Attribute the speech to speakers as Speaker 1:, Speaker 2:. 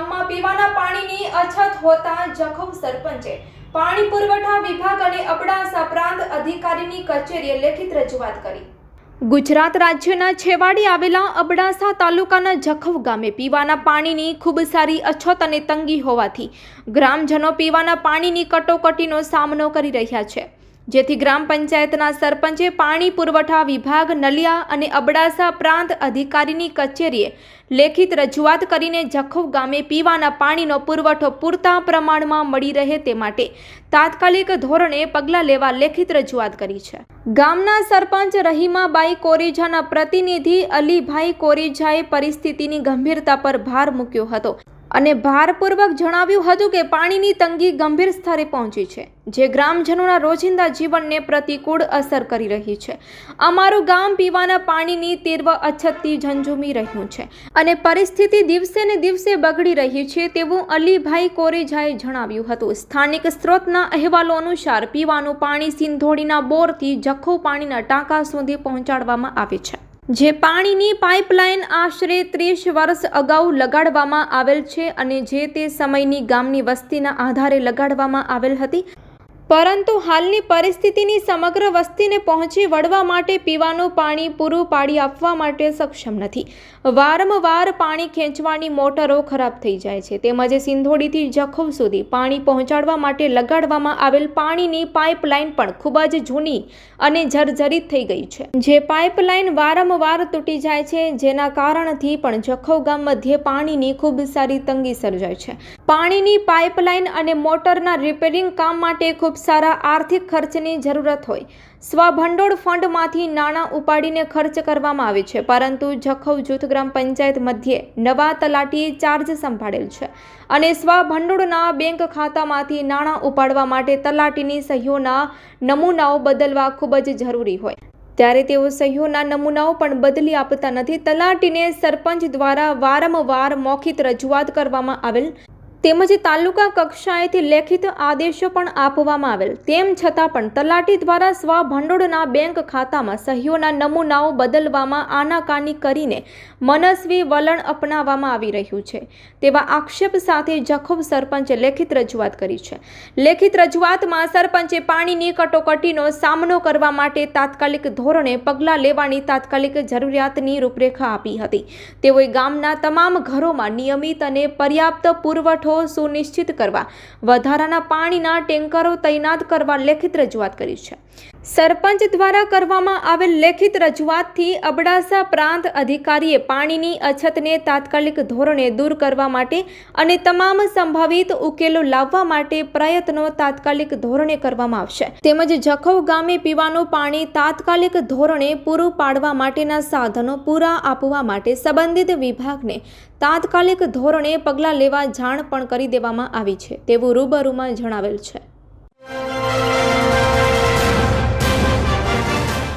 Speaker 1: ગામમાં પીવાના પાણીની અછત હોતા જખૌ સરપંચે પાણી પુરવઠા વિભાગ અને અબડાસા પ્રાંત અધિકારીની કચેરીએ લેખિત રજૂઆત કરી. ગુજરાત રાજ્યના છેવાડે આવેલા અબડાસા તાલુકાના જખવ ગામે પીવાના પાણીની ખૂબ સારી અછત અને તંગી હોવાથી ગ્રામજનો પીવાના પાણીની કટોકટીનો સામનો કરી રહ્યા છે. જેથી ગ્રામ પંચાયતના સરપંચે પાણી પુરવઠા વિભાગ, નલિયા અને અબડાસા પ્રાંત અધિકારીની કચેરીએ લેખિત રજૂઆત કરીને જખૌ ગામે પીવાના પાણીનો પુરવઠો પૂરતા પ્રમાણમાં મળી રહે તે માટે તાત્કાલિક ધોરણે પગલાં લેવા લેખિત રજૂઆત કરી છે. ગામના સરપંચ રહીમાબાઈ કોરેજાના પ્રતિનિધિ અલીભાઈ કોરેજાએ પરિસ્થિતિની ગંભીરતા પર ભાર મૂક્યો હતો. અને ભારપૂર્વક જણાવ્યું હતું કે પાણીની તંગી ગંભીર સ્તરે પહોંચી છે, જે ગ્રામજનોના રોજિંદા જીવનને પ્રતિકૂળ અસર કરી રહી છે. અમારું ગામ પીવાના પાણીની તીવ્ર અછતથી ઝંઝુમી રહ્યું છે અને પરિસ્થિતિ દિવસે ને દિવસે બગડી રહી છે તેવું અલીભાઈ કોરેજાએ જણાવ્યું હતું. સ્થાનિક સ્ત્રોતના અહેવાલો અનુસાર પીવાનું પાણી સિંધોડીના બોરથી જખૌ પાણીના ટાંકા સુધી પહોંચાડવામાં આવે છે. જે પાણીની પાઇપલાઇન આશરે ત્રીસ વર્ષ અગાઉ લગાડવામાં આવેલ છે અને જે તે સમયની ગામની વસ્તીના આધારે લગાડવામાં આવેલ હતી. પરંતુ હાલની પરિસ્થિતિની સમગ્ર વસ્તીને પહોંચી વળવા માટે પીવાનું પાણી પૂરું પાડી આપવા માટે સક્ષમ નથી. વારંવાર પાણી ખેંચવાની મોટરો ખરાબ થઈ જાય છે. તેમજ સિંધોડીથી જખૌ સુધી પાણી પહોંચાડવા માટે લગાડવામાં આવેલ પાણીની પાઇપલાઇન પણ ખૂબ જ જૂની અને જર્જરિત થઈ ગઈ છે. જે પાઇપલાઇન વારંવાર તૂટી જાય છે, જેના કારણથી પણ જખૌ ગામ મધ્યે પાણીની ખૂબ સારી તંગી સર્જાય છે. પાણીની પાઇપલાઇન અને મોટરના રિપેરિંગ કામ માટે ખૂબ સારા આર્થિક ખર્ચની જરૂરત હોય. સ્વભંડોળ ફંડમાંથી નાણાં ઉપાડીને ખર્ચ કરવામાં આવે છે, પરંતુ જખૌ જૂથ ગ્રામ પંચાયત મધ્યે નવા તલાટીએ ચાર્જ સંભાળેલ છે અને સ્વભંડોળના બેંક ખાતામાંથી નાણાં ઉપાડવા માટે તલાટીની સહીઓના નમૂનાઓ બદલવા ખૂબ જ જરૂરી હોય. ત્યારે તેઓ સહીઓના નમૂનાઓ પણ બદલી આપતા નથી. તલાટીને સરપંચ દ્વારા વારંવાર મૌખિત રજૂઆત કરવામાં આવેલ તેમજ તાલુકા કક્ષાએથી લેખિત આદેશો પણ આપવામાં આવેલ. તેમ છતાં પણ તલાટી દ્વારા સ્વભંડોળના બેંક ખાતામાં સહીઓના નમૂનાઓ બદલવામાં આનાકાની કરીને મનસ્વી વલણ અપનાવવામાં આવી રહ્યું છે. તેવા આક્ષેપ સાથે જખૌ સરપંચે લેખિત રજૂઆત કરી છે. લેખિત રજૂઆતમાં સરપંચે પાણીની કટોકટીનો સામનો કરવા માટે તાત્કાલિક ધોરણે પગલાં લેવાની તાત્કાલિક જરૂરિયાતની રૂપરેખા આપી હતી. તેઓએ ગામના તમામ ઘરોમાં નિયમિત અને પર્યાપ્ત પુરવઠો સુનિશ્ચિત કરવા. વધારાના પાણીના ટેન્કરો તૈનાત કરવા લેખિત રજૂઆત કરી છે. સરપંચ દ્વારા કરવામાં આવેલ લેખિત રજૂઆતથી અબડાસા પ્રાંત અધિકારીએ પાણીની અછતને તાત્કાલિક ધોરણે દૂર કરવા માટે અને તમામ સંભવિત ઉકેલો લાવવા માટે પ્રયત્નો તાત્કાલિક ધોરણે કરવામાં આવશે. તેમજ જખૌ ગામે પીવાનું પાણી તાત્કાલિક ધોરણે પૂરું પાડવા માટેના સાધનો પૂરા આપવા માટે સંબંધિત વિભાગને તાત્કાલિક ધોરણે પગલાં લેવા જાણ પણ કરી દેવામાં આવી છે, તેવું રૂબરૂમાં જણાવેલ છે.